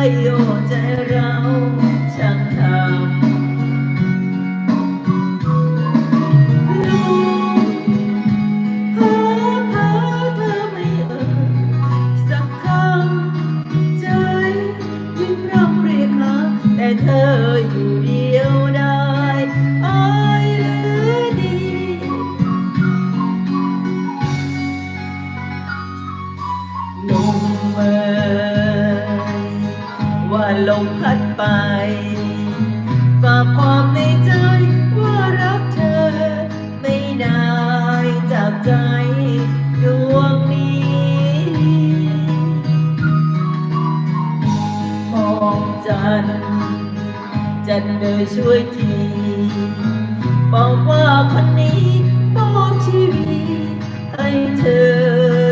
โอ้ใจเราช่างทำลูกเพ้อเธอไม่เอ่ยสักคำใจยิ่งรำเริงข้าแต่เธออยู่เดียวได้อายเหลือดีหนุ่มเอ่ยว่า ลมพัดไป ฝากความในใจว่ารักเธอ ไม่ได้จากใจดวงนี้มองจัน จันเดยช่วยที บอกว่าคนนี้มอบชีวิตให้เธอ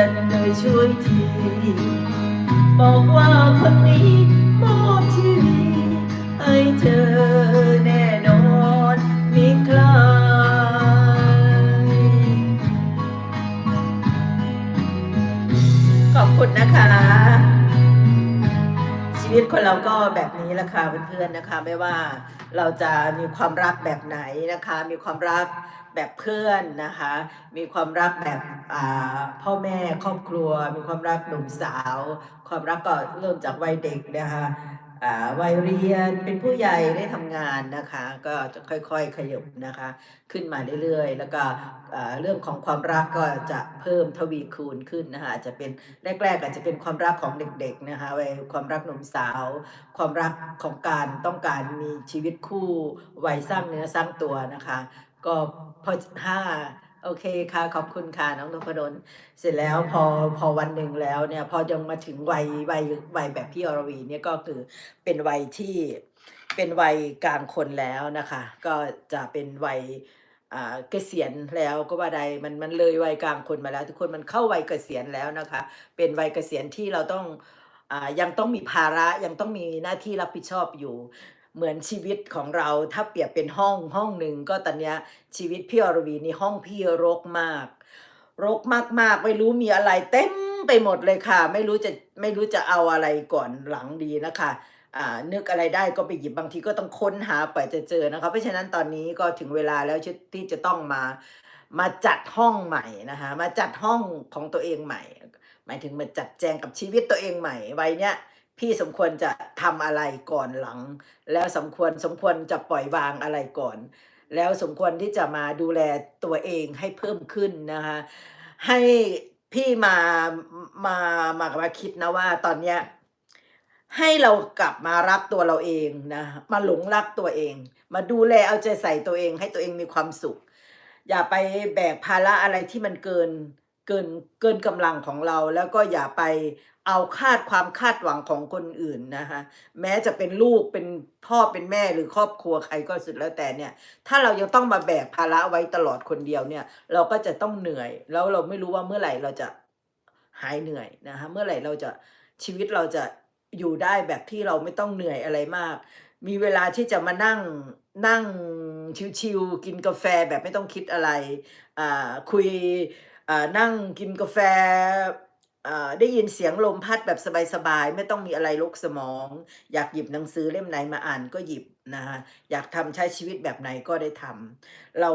จันเลยช่วยที บอกว่าคนนี้มอบชีวิตให้เธอแน่นอน ชีวิตคนเราก็แบบนี้แหละค่ะเพื่อนๆนะคะ ไม่ว่าเราจะมีความรักแบบไหนนะคะ มีความรักแบบเพื่อนนะคะ มีความรักแบบพ่อแม่ครอบครัว มีความรักหนุ่มสาว ความรักก็เริ่มจากวัยเด็กนะคะ วัยเรียนเป็นผู้ใหญ่ได้ทำงานนะคะ ก็จะค่อยๆขยบนะคะ ขึ้นมาเรื่อยๆ แล้วก็เรื่องของความรักก็จะเพิ่มทวีคูณขึ้นนะคะจจะเป็นแรกๆอาจจะเป็นความรักของเด็กๆนะคะวัยความรักหนุ่มสาว ความรักของการต้องการมีชีวิตคู่วัยสร้างเนื้อสร้างตัวนะคะ ก็พอห้า โอเคค่ะ ขอบคุณค่ะ น้องนพดลเสร็จแล้วพอพอวันหนึ่งแล้วเนี่ย พอยังมาถึงวัยวัยวัยแบบพี่อรวีเนี่ยก็คือเป็นวัยที่เป็นวัยกลางคนแล้วนะคะ ก็จะเป็นวัยอ่าเกษียณแล้วก็ว่าใดมันมันเลยวัยกลางคนมาแล้ว ทุกคนมันเข้าวัยเกษียณแล้วนะคะ เป็นวัยเกษียณที่เราต้องอ่ายังต้องมีภาระยังต้องมีหน้าที่รับผิดชอบอยู่ เหมือนชีวิตของเราถ้าเปรียบเป็นห้องห้องหนึ่งก็ตอนเนี้ยชีวิตพี่อรวีนี่ห้องพี่รกมาก รกมากๆไม่รู้มีอะไรเต็มไปหมดเลยค่ะ ไม่รู้จะไม่รู้จะเอาอะไรก่อนหลังดีนะคะอ่านึกอะไรได้ก็ไปหยิบบางทีก็ต้องค้นหาไปจะเจอนะคะเพราะฉะนั้นตอนนี้ก็ถึงเวลาแล้วที่จะต้องมามาจัดห้องใหม่นะคะมาจัดห้องของตัวเองใหม่ หมายถึงมาจัดแจงกับชีวิตตัวเองใหม่ไวัยเนี้ย พี่สมควรจะทำอะไรก่อนหลัง แล้วสมควรสมควรจะปล่อยวางอะไรก่อน แล้วสมควรที่จะมาดูแลตัวเองให้เพิ่มขึ้นนะคะให้พี่มามามามาคิดนะว่าตอนเนี้ยให้เรากลับมารักตัวเราเองนะมาหลงรักตัวเอง มาดูแลเอาใจใส่ตัวเอง ให้ตัวเองมีความสุข อย่าไปแบกภาระอะไรที่มันเกินเกินเกินกำลังของเรา แล้วก็อย่าไป เอาคาดความคาดหวังของคนอื่นนะคะแม้จะเป็นลูกเป็นพ่อเป็นแม่หรือครอบครัวใครก็สุดแล้วแต่เนี่ยถ้าเรายังต้องมาแบกภาระไว้ตลอดคนเดียวเนี่ย เราก็จะต้องเหนื่อย แล้วเราไม่รู้ว่าเมื่อไหร่เราจะหายเหนื่อยนะคะเมื่อไหร่เราจะชีวิตเราจะอยู่ได้แบบที่เราไม่ต้องเหนื่อยอะไรมาก มีเวลาที่จะมานั่งนั่งชิวๆกินกาแฟแบบไม่ต้องคิดอะไรอ่าคุยอ่านั่งกินกาแฟ ได้ยินเสียงลมพัดแบบสบายๆ ไม่ต้องมีอะไรลกสมอง อยากหยิบหนังสือเล่มไหนมาอ่านก็หยิบนะคะอยากทำใช้ชีวิตแบบไหนก็ได้ทำเรา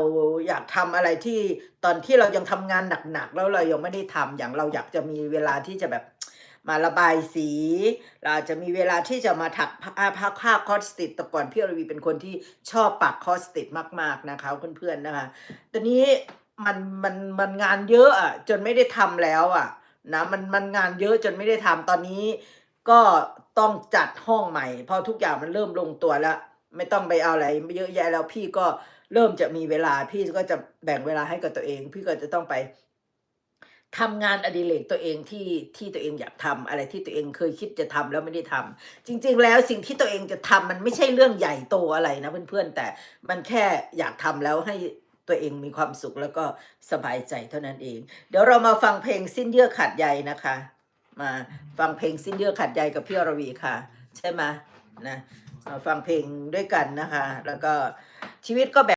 อยากทำอะไรที่ตอนที่เรายังทำงานหนักๆแล้วเรายังไม่ได้ทำอย่างเราอยากจะมีเวลาที่จะแบบมาระบายสี เราจะมีเวลาที่จะมาถักผ้าผ้าผ้าคอสติดแต่ก่อนพี่อรวีเป็นคนที่ชอบปักคอสติดมากๆนะคะเพื่อนๆนะคะตอนนี้มันมันมันงานเยอะอะจนไม่ได้ทำแล้วอะ นะมันมันงานเยอะจนไม่ได้ทำตอนนี้ ก็ต้องจัดห้องใหม่เพราะทุกอย่างมันเริ่มลงตัวแล้ว ไม่ต้องไปเอาอะไรเยอะแยะแล้วพี่ก็เริ่มจะมีเวลาพี่ก็จะแบ่งเวลาให้กับตัวเอง พี่ก็จะต้องไปทำงานอดิเรกตัวเองที่ที่ตัวเองอยากทำอะไรที่ตัวเองเคยคิดจะทำแล้วไม่ได้ทำจริง ๆ แล้วสิ่งที่ตัวเองจะทำมันไม่ใช่เรื่องใหญ่โตอะไรนะเพื่อนๆแต่มันแค่อยากทำแล้วให้ ตัวเองมีความสุขแล้วก็สบายใจเท่านั้นเอง เดี๋ยวเรามาฟังเพลงสิ้นเยื่อขาดใยนะคะ มาฟังเพลงสิ้นเยื่อขาดใยกับพี่อรวีค่ะ ใช่ไหมนะมาฟังเพลงด้วยกันนะคะ แล้วก็ชีวิตก็แบบ